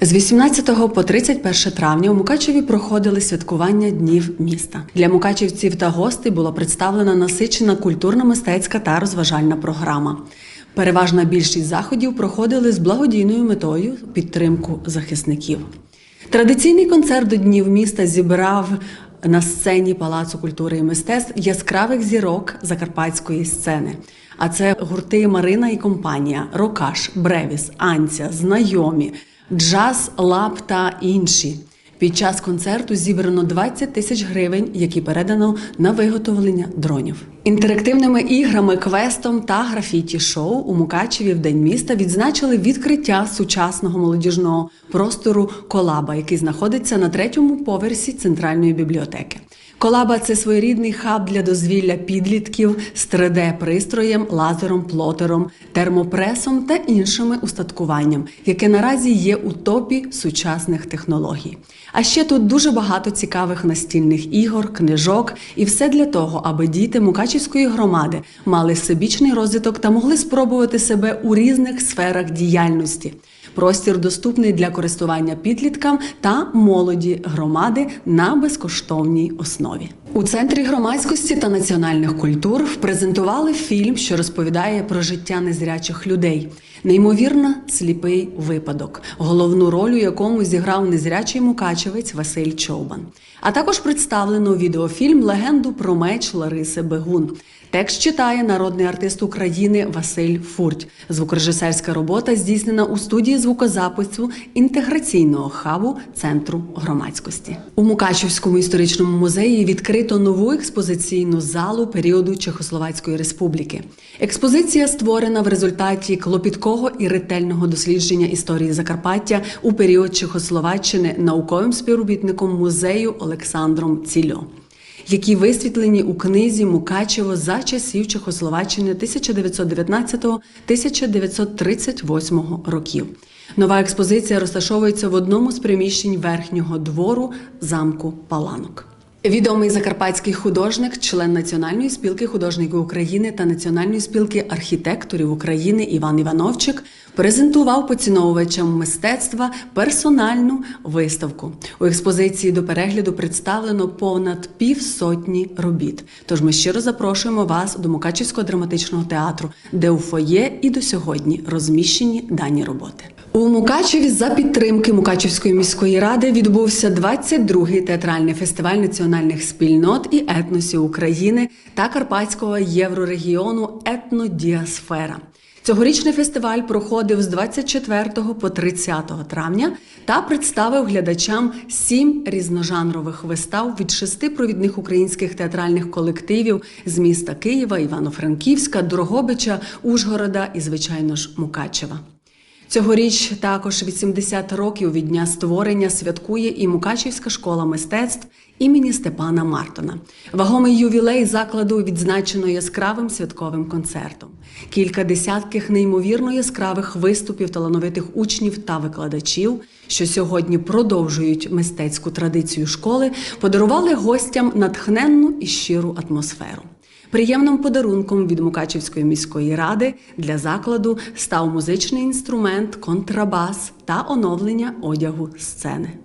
З 18 по 31 травня у Мукачеві проходили святкування днів міста. Для мукачівців та гостей була представлена насичена культурно-мистецька та розважальна програма. Переважна більшість заходів проходили з благодійною метою підтримку захисників. Традиційний концерт до днів міста зібрав на сцені Палацу культури і мистецтв яскравих зірок закарпатської сцени. А це гурти Марина і компанія, Рокаш, Бревіс, Анця, Знайомі, Джаз, Лап та інші. Під час концерту зібрано 20 тисяч гривень, які передано на виготовлення дронів. Інтерактивними іграми, квестом та графіті шоу у Мукачеві в День міста відзначили відкриття сучасного молодіжного простору Колаба, який знаходиться на третьому поверсі центральної бібліотеки. Колаба це своєрідний хаб для дозвілля підлітків з 3D-пристроєм, лазером, плотером, термопресом та іншими устаткуванням, яке наразі є у топі сучасних технологій. А ще тут дуже багато цікавих настільних ігор, книжок, і все для того, аби діти Мукачівської громади мали всебічний розвиток та могли спробувати себе у різних сферах діяльності. Простір доступний для користування підліткам та молоді громади на безкоштовній основі. У центрі громадськості та національних культур презентували фільм, що розповідає про життя незрячих людей. Неймовірно сліпий випадок, головну роль якому зіграв незрячий мукачевець Василь Човбан. А також представлено відеофільм Легенду про меч Лариси Бегун. Текст читає народний артист України Василь Фурть. Звукорежисерська робота здійснена у студії звукозапису інтеграційного хабу Центру громадськості. У Мукачівському історичному музеї відкрито нову експозиційну залу періоду Чехословацької республіки. Експозиція створена в результаті клопіткого і ретельного дослідження історії Закарпаття у період Чехословаччини науковим співробітником музею Олександром Цільо які висвітлені у книзі Мукачево за часів Чехословаччини 1919-1938 років. Нова експозиція розташовується в одному з приміщень верхнього двору замку Паланок. Відомий закарпатський художник, член Національної спілки художників України та Національної спілки архітекторів України Іван Івановчик презентував поціновувачам мистецтва персональну виставку. У експозиції до перегляду представлено понад півсотні робіт. Тож ми щиро запрошуємо вас до Мукачівського драматичного театру, де у фоє і до сьогодні розміщені дані роботи. У Мукачеві за підтримки Мукачівської міської ради відбувся 22-й театральний фестиваль національних спільнот і етносів України та Карпатського єврорегіону Етнодіасфера. Цьогорічний фестиваль проходив з 24 по 30 травня та представив глядачам сім різножанрових вистав від шести провідних українських театральних колективів з міста Києва, Івано-Франківська, Дрогобича, Ужгорода і, звичайно ж, Мукачева. Цьогоріч також 80 років від дня створення святкує і Мукачівська школа мистецтв імені Степана Мартона. Вагомий ювілей закладу відзначено яскравим святковим концертом. Кілька десятків неймовірно яскравих виступів талановитих учнів та викладачів, що сьогодні продовжують мистецьку традицію школи, подарували гостям натхненну і щиру атмосферу. Приємним подарунком від Мукачівської міської ради для закладу став музичний інструмент, контрабас та оновлення одягу сцени.